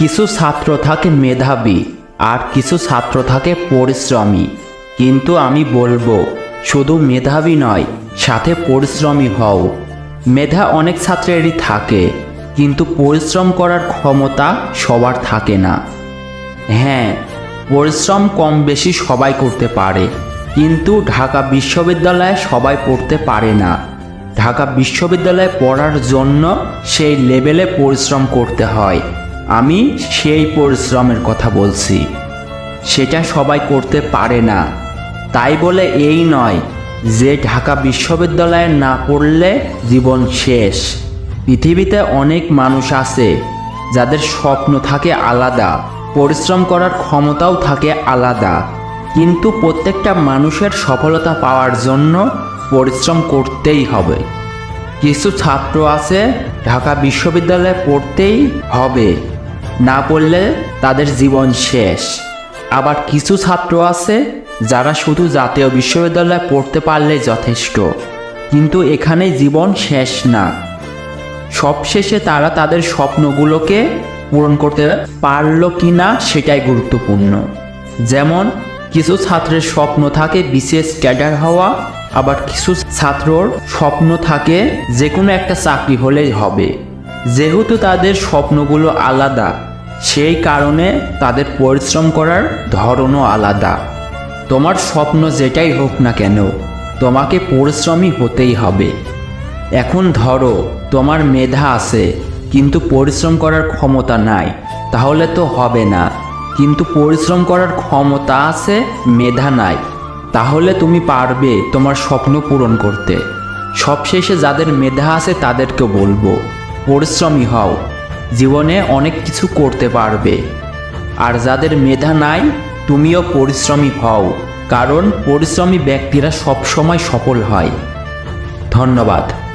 কিছু ছাত্র থাকে মেধাবী আর কিছু ছাত্র থাকে পরিশ্রমী। কিন্তু আমি বলব, শুধু মেধাবী নয়, সাথে পরিশ্রমী হও। মেধা অনেক ছাত্রেরই থাকে, কিন্তু পরিশ্রম করার ক্ষমতা সবার থাকে না। হ্যাঁ পরিশ্রম কম বেশি সবাই করতে পারে, কিন্তু ঢাকা বিশ্ববিদ্যালয়ে সবাই পড়তে পারে না। ঢাকা বিশ্ববিদ্যালয়ে পড়ার জন্য সেই লেভেলে পরিশ্রম করতে হয়। আমি সেই পরিশ্রমের কথা বলছি। সেটা সবাই করতে পারে না। তাই বলে এই নয় যে ঢাকা বিশ্ববিদ্যালয়ে না পড়লে জীবন শেষ। পৃথিবীতে অনেক মানুষ আছে যাদের স্বপ্ন থাকে আলাদা, পরিশ্রম করার ক্ষমতাও থাকে আলাদা। কিন্তু প্রত্যেকটা মানুষের সফলতা পাওয়ার জন্য পরিশ্রম করতেই হবে। কিছু ছাত্র আছে ঢাকা বিশ্ববিদ্যালয়ে পড়তেই হবে। না পড়লে তাদের জীবন শেষ। আবার কিছু ছাত্র আছে যারা শুধু জাতীয় বিশ্ববিদ্যালয়ে পড়তে পারলে যথেষ্ট, কিন্তু এখানে জীবন শেষ না। সবশেষে তারা তাদের স্বপ্নগুলোকে পূরণ করতে পারল কি না সেটাই গুরুত্বপূর্ণ। যেমন, কিছু ছাত্রের স্বপ্ন থাকে বিশেষ ক্যাডার হওয়া, আবার কিছু ছাত্রর স্বপ্ন থাকে যে কোনো একটা চাকরি হলেই হবে। যেহেতু তাদের স্বপ্নগুলো আলাদা সেই কারণে তাদের পরিশ্রম করার ধরনও আলাদা। তোমার স্বপ্ন যেটাই হোক না কেন, তোমাকে পরিশ্রমী হতেই হবে। এখন ধরো, তোমার মেধা আছে, কিন্তু পরিশ্রম করার ক্ষমতা নাই, তাহলে তো হবে না। কিন্তু পরিশ্রম করার ক্ষমতা আছে, মেধা নাই, তাহলে তুমি পারবে তোমার স্বপ্ন পূরণ করতে। সবশেষে যাদের মেধা আছে তাদেরকে বলব, পরিশ্রমী হও। জীবনে অনেক কিছু করতে পারবে। আর যাদের মেধা নাই, তুমিও পরিশ্রমী হও, কারণ পরিশ্রমী ব্যক্তিরা সবসময় সফল হয়। ধন্যবাদ।